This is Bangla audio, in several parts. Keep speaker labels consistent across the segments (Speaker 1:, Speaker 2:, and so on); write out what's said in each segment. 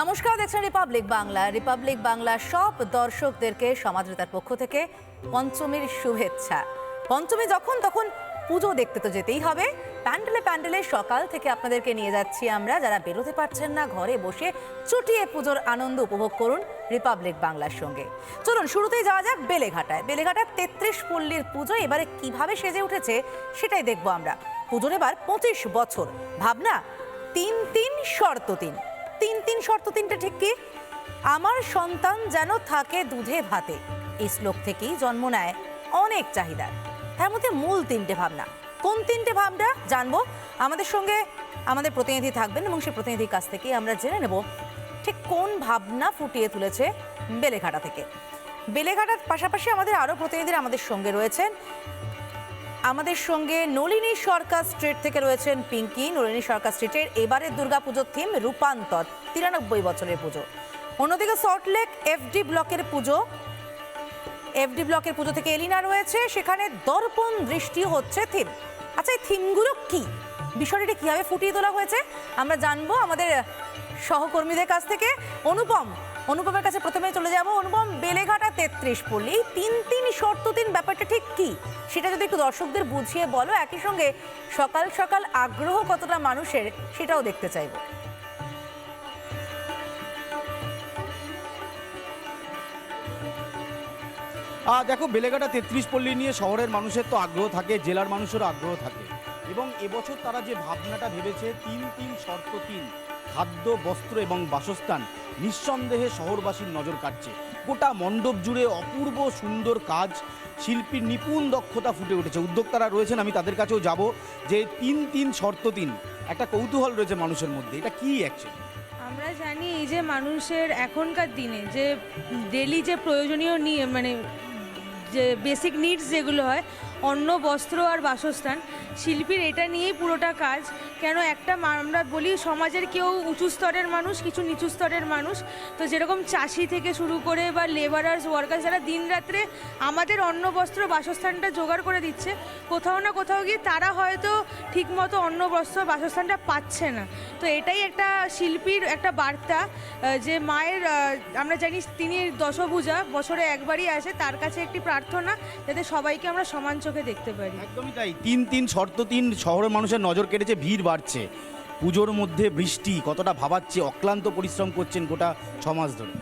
Speaker 1: নমস্কার, দেখছেন রিপাবলিক বাংলা রিপাবলিক বাংলা সব দর্শকদেরকে সমাজতার পক্ষ থেকে পঞ্চমীর শুভেচ্ছা। পঞ্চমী যখন, তখন পুজো দেখতে তো যেতেই হবে। প্যান্ডেলে প্যান্ডেলে সকাল থেকে আপনাদেরকে নিয়ে যাচ্ছি আমরা। যারা বেরোতে পারছেন না, ঘরে বসে চুটিয়ে পুজোর আনন্দ উপভোগ করুন রিপাবলিক বাংলার সঙ্গে। চলুন, শুরুতেই যাওয়া যাক বেলেঘাটায়। বেলেঘাটার তেত্রিশ পল্লীর পুজো এবারে কীভাবে সেজে উঠেছে, সেটাই দেখব আমরা। পুজোর এবার পঁচিশ বছর। ভাবনা, তিন তিন শর্ত তিন। তিন তিন শর্ত তিনটা ঠিক কি? আমার সন্তান যেন থাকে দুধে ভাতে। এই শ্লোক থেকেই জন্ম নেয় অনেক চাহিদা। তার মধ্যে মূল তিনটে ভাবনা। কোন তিনটে ভাবনা? জানব। আমাদের সঙ্গে আমাদের প্রতিনিধি থাকবেন এবং সেই প্রতিনিধির কাছ থেকে আমরা জেনে নেব ঠিক কোন ভাবনা ফুটিয়ে তুলেছে বেলেঘাটা থেকে। বেলেঘাটার পাশাপাশি আমাদের আরও প্রতিনিধিরা আমাদের সঙ্গে রয়েছেন। আমাদের সঙ্গে নলিনী সরকার স্ট্রিট থেকে রয়েছেন পিঙ্কি। নলিনী সরকার স্ট্রিটের এবারের দুর্গাপুজোর থিম রূপান্তর, তিরানব্বই বছরের পুজো। অন্যদিকে সল্টলেক এফডি ব্লকের পুজো এফডি ব্লকের পুজো থেকে এলিনা রয়েছে। সেখানে দর্পণ দৃষ্টি হচ্ছে থিম। আচ্ছা এই থিমগুলো কি? বিষয়টি কীভাবে ফুটিয়ে তোলা হয়েছে? আমরা জানব আমাদের সহকর্মীদের কাছ থেকে। অনুপম অনুপমের কাছে প্রথমে চলে যাব। অনুপম, বেলেঘাটা তেত্রিশ পল্লী। তিন তিন শর্ত তিন ব্যাপারটা ঠিক কি? সেটা যদি একটু দর্শকদের বুঝিয়ে বলো, একই সঙ্গে সকাল সকাল আগ্রহ কতটা মানুষের সেটাও দেখতে চাইব।
Speaker 2: দেখো, বেলেঘাটা তেত্রিশ পল্লী নিয়ে শহরের মানুষের তো আগ্রহ থাকে, জেলার মানুষেরও আগ্রহ থাকে। এবং এবছর তারা যে ভাবনাটা ভেবেছে, তিন তিন শর্ত তিন খাদ্য, বস্ত্র এবং বাসস্থান নিঃসন্দেহে শহরবাসীর নজর কাটছে গোটা মণ্ডপ জুড়ে অপূর্ব সুন্দর কাজ। শিল্পীর নিপুণ দক্ষতা ফুটে উঠেছে। উদ্যোক্তারা রয়েছেন, আমি তাদের কাছেও যাব যে তিন তিন শর্ত তিন। একটা কৌতূহল রয়েছে মানুষের মধ্যে। এটা কি অ্যাকচুয়ালি
Speaker 3: আমরা জানি এই যে মানুষের এখনকার দিনে যে ডেলি যে প্রয়োজনীয় নিয়ে মানে যে বেসিক নিডস যেগুলো হয় অন্ন, বস্ত্র আর বাসস্থান। শিল্পীর এটা নিয়েই পুরোটা কাজ। কেন একটা আমরা বলি সমাজের কেউ উঁচু স্তরের মানুষ, কিছু নিচু স্তরের মানুষ। তো যেরকম চাষি থেকে শুরু করে বা লেবারার্স ওয়ার্কার্স যারা দিন রাত্রে আমাদের অন্ন, বস্ত্র, বাসস্থানটা জোগাড় করে দিচ্ছে, কোথাও না কোথাও গিয়ে তারা হয়তো ঠিকমতো অন্ন, বস্ত্র, বাসস্থানটা পাচ্ছে না। তো এটাই একটা শিল্পীর একটা বার্তা যে মায়ের আমরা জানি তিনি দশভূজা, বছরে একবারই আসে, তার কাছে একটি প্রার্থনা, যাতে সবাইকে আমরা সমান চোখে দেখতে পারি।
Speaker 2: একদমই তাই। তিন তিন শর্ত তিন শহরের মানুষের নজর কেটেছে ভিড় বাড়ছে। পুজোর মধ্যে বৃষ্টি কতটা ভাবাচ্ছে অক্লান্ত পরিশ্রম করছেন গোটা ছ মাস ধরে।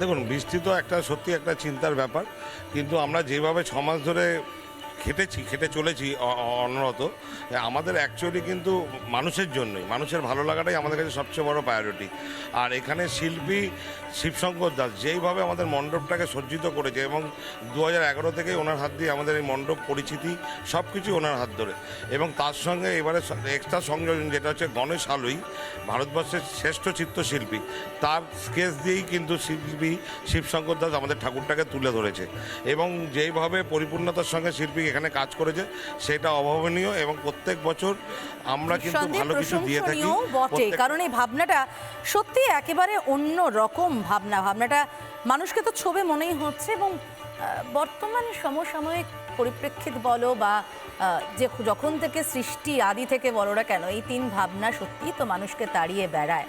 Speaker 4: দেখুন বৃষ্টি তো একটা সত্যি একটা চিন্তার ব্যাপার। কিন্তু আমরা যেভাবে সমাজ ধরে খেটেছি, খেটে চলেছি অনরত। আমাদের অ্যাকচুয়ালি কিন্তু মানুষের জন্যই, মানুষের ভালো লাগাটাই আমাদের কাছে সবচেয়ে বড় প্রায়োরিটি আর এখানে শিল্পী শিবশঙ্কর দাস, যেইভাবে আমাদের মণ্ডপটাকে সজ্জিত করেছে এবং দু হাজার এগারো থেকে ওনার হাত দিয়ে আমাদের এই মণ্ডপ পরিচিতি সব কিছু ওনার হাত ধরে। এবং তার সঙ্গে এবারে এক্সট্রা সংযোজন যেটা হচ্ছে গণেশ আলোই, ভারতবর্ষের শ্রেষ্ঠ চিত্রশিল্পী। তার স্কেচ দিয়েই কিন্তু শিল্পী শিবশঙ্কর দাস আমাদের ঠাকুরটাকে তুলে ধরেছে। এবং যেইভাবে পরিপূর্ণতার সঙ্গে শিল্পী এখানে কাজ করেছে সেটা অভাবনীয় এবং প্রত্যেক বছর আমরা কিন্তু ভালো কিছু দিয়ে থাকি।
Speaker 1: বটে কারণ এই ভাবনাটা সত্যি একেবারে অন্য রকম ভাবনা। ভাবনাটা মানুষকে তো ছবে মনেই হচ্ছে এবং বর্তমান সমসাময়িক পরিপ্রেক্ষিত বলো বা যে যখন থেকে সৃষ্টি আদি থেকে বলো না কেন এই তিন ভাবনা সত্যি তো মানুষকে তাড়িয়ে বেড়ায়।